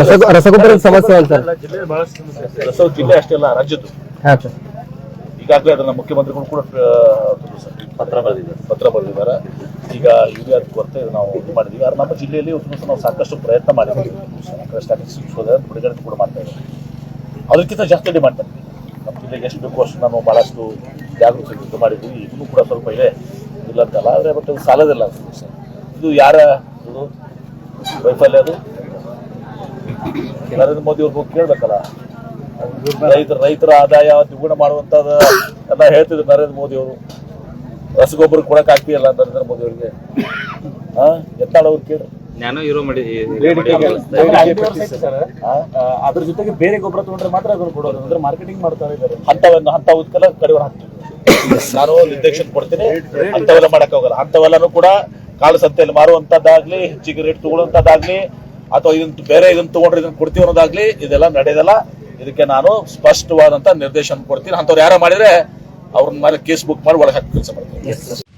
ರಸ ರಸಗೊಬ್ಬರದ ಸಮಸ್ಯೆ ಅಂತ. ಸರ್ ಜಿಲ್ಲೆ ಬಹಳಷ್ಟು ಸಮಸ್ಯೆ ಇದೆ. ರಸವು ಜಿಲ್ಲೆ ಅಷ್ಟೇ ಅಲ್ಲ ರಾಜ್ಯದ್ದು. ಹಾಂ ಸರ್. ಈಗಾಗಲೇ ಅದನ್ನ ಮುಖ್ಯಮಂತ್ರಿಗಳು ಕೂಡ ಆ, ಪತ್ರ ಬರೆದಿದ್ದಾರೆ. ಪತ್ರ ಬರೆದಿದ್ದಾರೆ. ಈಗ ಯೂರಿಯಾ ಕೊರತೆ ನಾವು ಇದು ಮಾಡಿದ್ದೀವಿ. ಆದ್ರೆ ನಮ್ಮ ಜಿಲ್ಲೆಯಲ್ಲಿ ಒಂದು ದಿವಸ ನಾವು ಸಾಕಷ್ಟು ಪ್ರಯತ್ನ ಮಾಡಿದ್ದೀವಿ. ಬಿಡುಗಡೆ ಕೂಡ ಮಾಡ್ತಾ ಇದ್ದೀವಿ. ಅದಕ್ಕಿಂತ ಜಾಸ್ತಿ ಡಿಮಾಂಡ್ ಬಂದಿದೆ ನಮ್ಮ ಜಿಲ್ಲೆಗೆ ಎಷ್ಟು ಬೇಕು ಅಷ್ಟು ನಾವು ಭಾಳಷ್ಟು ಜಾಗೃತಿ ಇದು ಮಾಡಿದ್ದೀವಿ. ಇದನ್ನು ಕೂಡ ಸ್ವಲ್ಪ ಇದೆ. ಇಲ್ಲ ಅಂತಲ್ಲ ಆದರೆ ಬಟ್ ಅದು ಸಾಲದಿಲ್ಲ ಅದು. ಇದು ಯಾರ ಇದು? ವೈಫಲ್ಯ ಅದು? ನರೇಂದ್ರ ಮೋದಿ ಅವ್ರಿಗೆ ಹೋಗಿ ಕೇಳ್ಬೇಕಲ್ಲ? ರೈತರ ರೈತರ ಆದಾಯ ದ್ವಿಗುಣ ಮಾಡುವಂತದ ಎಲ್ಲ ಹೇಳ್ತಿದ್ರು ನರೇಂದ್ರ ಮೋದಿ ಅವರು. ರಸಗೊಬ್ಬರ ಕೊಡಕ್ ಆಗ್ತಿಲ್ಲ ನರೇಂದ್ರ ಮೋದಿ ಅವರಿಗೆ? ಹಾ ಎತ್ತಾಳ ಅವ್ರು ಕೇಳಿ ನ್ಯಾನೋ ಹೀರೋ ಮಾಡಿ ಅದ್ರ ಜೊತೆಗೆ ಬೇರೆ ಗೊಬ್ಬರ ತಗೊಂಡ್ರೆ ಮಾತ್ರ ಅದನ್ನು ಕೊಡೋದು. ಅಂದ್ರೆ ಮಾರ್ಕೆಟಿಂಗ್ ಮಾಡ್ತಾ ಇದ್ದಾರೆ. ಅಂತವನ್ನ ಅಂತವಕ್ಕೆಲ್ಲ ಕಡಿವಾಣ ಹಾಕ್ತೀವಿ ನಾನು ನಿರ್ದೇಶನ ಕೊಡ್ತೀನಿ. ಅಂತವೆಲ್ಲ ಮಾಡಕ್ ಹೋಗಲ್ಲ. ಅಂತವೆಲ್ಲನೂ ಕೂಡ ಕಾಳು ಸಂತೆಯಲ್ಲಿ ಮಾರುವಂತದ್ದಾಗ್ಲಿ ಹೆಚ್ಚಿಗೆ ರೇಟ್ ತಗೊಳ್ಳುವಂತದ್ದಾಗ್ಲಿ ಅಥವಾ ಇದನ್ನ ಬೇರೆ ಇದನ್ನ ತಗೊಂಡ್ರೆ ಇದನ್ನ ಕೊಡ್ತೀವಿ ಅನ್ನೋದಾಗ್ಲಿ ಇದೆಲ್ಲ ನಡೆಯದಲ್ಲ ಇದಕ್ಕೆ ನಾನು ಸ್ಪಷ್ಟವಾದಂತ ನಿರ್ದೇಶನ ಕೊಡ್ತೀನಿ. ಅಂತವ್ರು ಯಾರ ಮಾಡಿದ್ರೆ ಅವ್ರನ್ನ ಮೇಲೆ ಕೇಸ್ ಬುಕ್ ಮಾಡಿ ಒಳಗೆ ಹಾಕಿ ಕೆಲಸ ಮಾಡ್ತೀನಿ